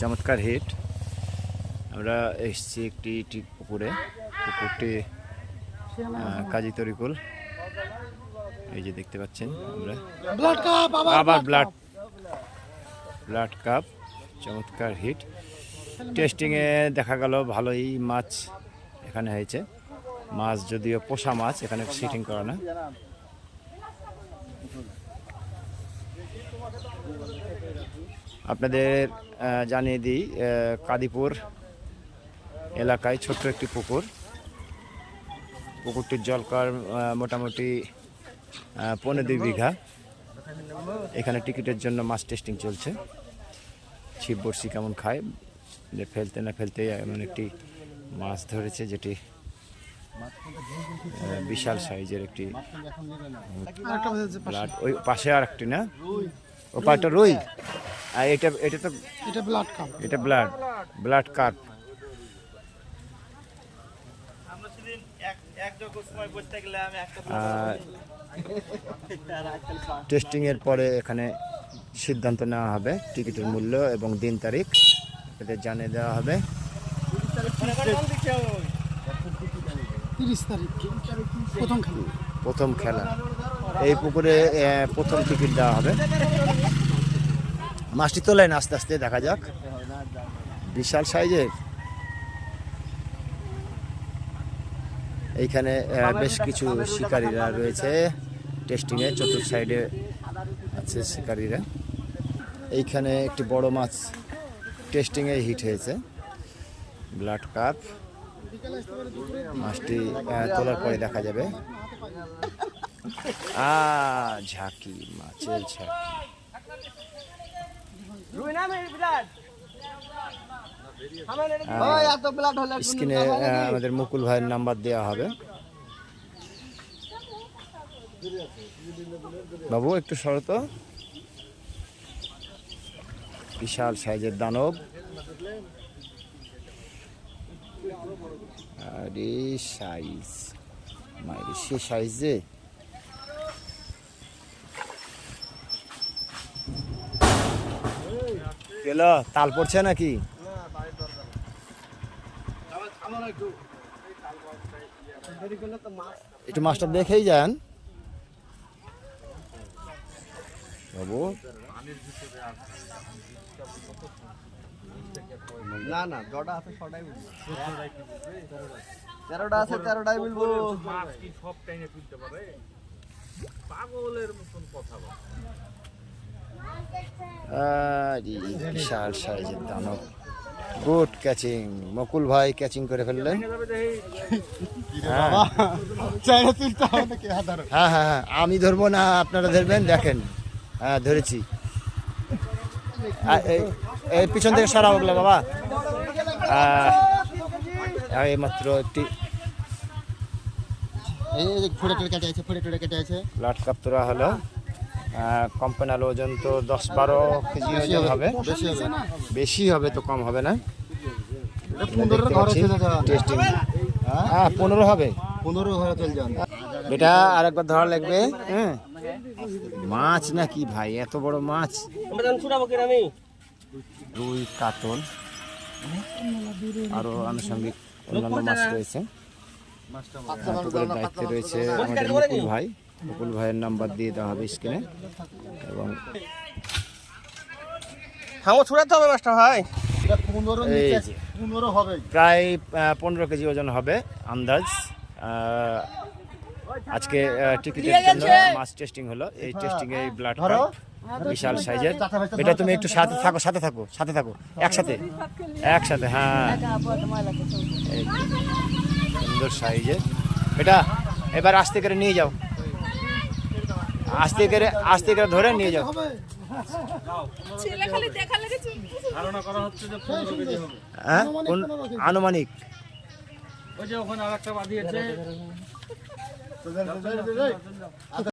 চমৎকার হিট। আমরা এসছি একটি টি পুকুরে পুকুরটি কাজী তরিকুল। এই যে দেখতে পাচ্ছেন আমরা। আবার ব্লাড ব্লাড কাপ চমৎকার হিট। টেস্টিংয়ে দেখা গেল ভালোই মাছ এখানে হয়েছে। মাছ যদিও পোষা মাছ এখানে সিটিং করা না। আপনাদের জানিয়ে দিই কাদিপুর এলাকায় ছোট্ট একটি পুকুর। পুকুরটির জলকার মোটামুটি পনেরো দুই বিঘা। এখানে টিকিটের জন্য মাছ টেস্টিং চলছে। ছিপ বড়শি কেমন খায় যে ফেলতে না ফেলতে এমন একটি মাছ ধরেছে যেটি বিশাল সাইজের একটি ওই পাশে আর একটি না? ও পাটা রুই? আর এটা এটা তো এটা ব্লাড কাপ এটা ব্লাড ব্লাড কার্প টেস্টিং এর পরে এখানে সিদ্ধান্ত নেওয়া হবে টিকিটের মূল্য এবং দিন তারিখ। এদের জানিয়ে দেওয়া হবে। প্রথম খেলা। এই পুকুরে প্রথম টিকিট দেওয়া হবে। মাছটি তোলেন আস্তে আস্তে দেখা যাক। বিশাল সাইজের। এইখানে বেশ কিছু শিকারীরা রয়েছে। টেস্টিংয়ে চতুর্থ সাইডে আছে শিকারীরা। এইখানে একটি বড় মাছ টেস্টিংয়ে হিট হয়েছে। Blood carp. মাছটি তোলার পরে দেখা যাবে। আ ঝাঁকি মাছের ঝাঁকি। স্ক্রিনে আমাদের মুকুল ভাইয়ের নাম্বার দেওয়া হবে। বাবু একটু সরত বিশাল সাইজের দানব। আরে সাইজ মায়ের সে সাইজ গেল তাল পড়ছে নাকি? একটু মাছটা দেখেই যান। বাবু। না না জটা আছে ছটাই বলব তেরোটা আছে তেরোটাই বলব মাছ কি সব টাইমে তুলতে পারে? পাগলের মতন কথা বলে। আরে, বিশাল সাইজের দানব। Good catching. মকুল ভাই ক্যাচিং করে ফেললেন। হ্যাঁ। নাকি? হাজার হ্যাঁ হ্যাঁ হ্যাঁ। আমি ধরবো না আপনারা ধরবেন? দেখেন। হ্যাঁ ধরেছি। এই- পিছন থেকে সারা ওগুলো বাবা। এই মাত্র একটি। এই ফুটে টুটে কেটে আছে ফুটে টুটে কেটে আছে। লাট কাপ তোলা হলো। কম্পানাল ওজন তো দশ বারো কেজি ওজন হবে বেশি হবে। তো কম হবে না। টেস্টিং হ্যাঁ? পনেরো হবে। পনেরো যান এটা আরেকবার ধরা লাগবে হ্যাঁ। মাছ নাকি ভাই এত বড় মাছ। রুই কাতল আরও আনুষঙ্গিক অন্যান্য মাছ রয়েছে। হ্যাঁ, দায়িত্বে রয়েছে আমাদের মুকুল ভাই। মুকুল ভাইয়ের নাম্বার দিয়ে দেওয়া হবে স্ক্রিনে এবং হামো ছুড়াতে হবে মাস্টার ভাই। প্রায় পনেরো কেজি ওজন হবে আন্দাজ। আজকে টিকিটের জন্য মাছ টেস্টিং হলো। এই টেস্টিং এই ব্লাড ধরো। বিশাল সাইজের এটা তুমি একটু সাথে থাকো সাথে থাকো সাথে থাকো একসাথে। একসাথে হ্যাঁ। এই সুন্দর সাইজের এটা এবার আস্তে করে নিয়ে যাও। আস্তে করে আস্তে করে ধরে নিয়ে যাও ছেলে খালি দেখা লেগেছে ধারণা করা হচ্ছে যে পনেরো কেজি হবে হ্যাঁ আনুমানিক ওই যে ওখানে আর বাঁধিয়েছে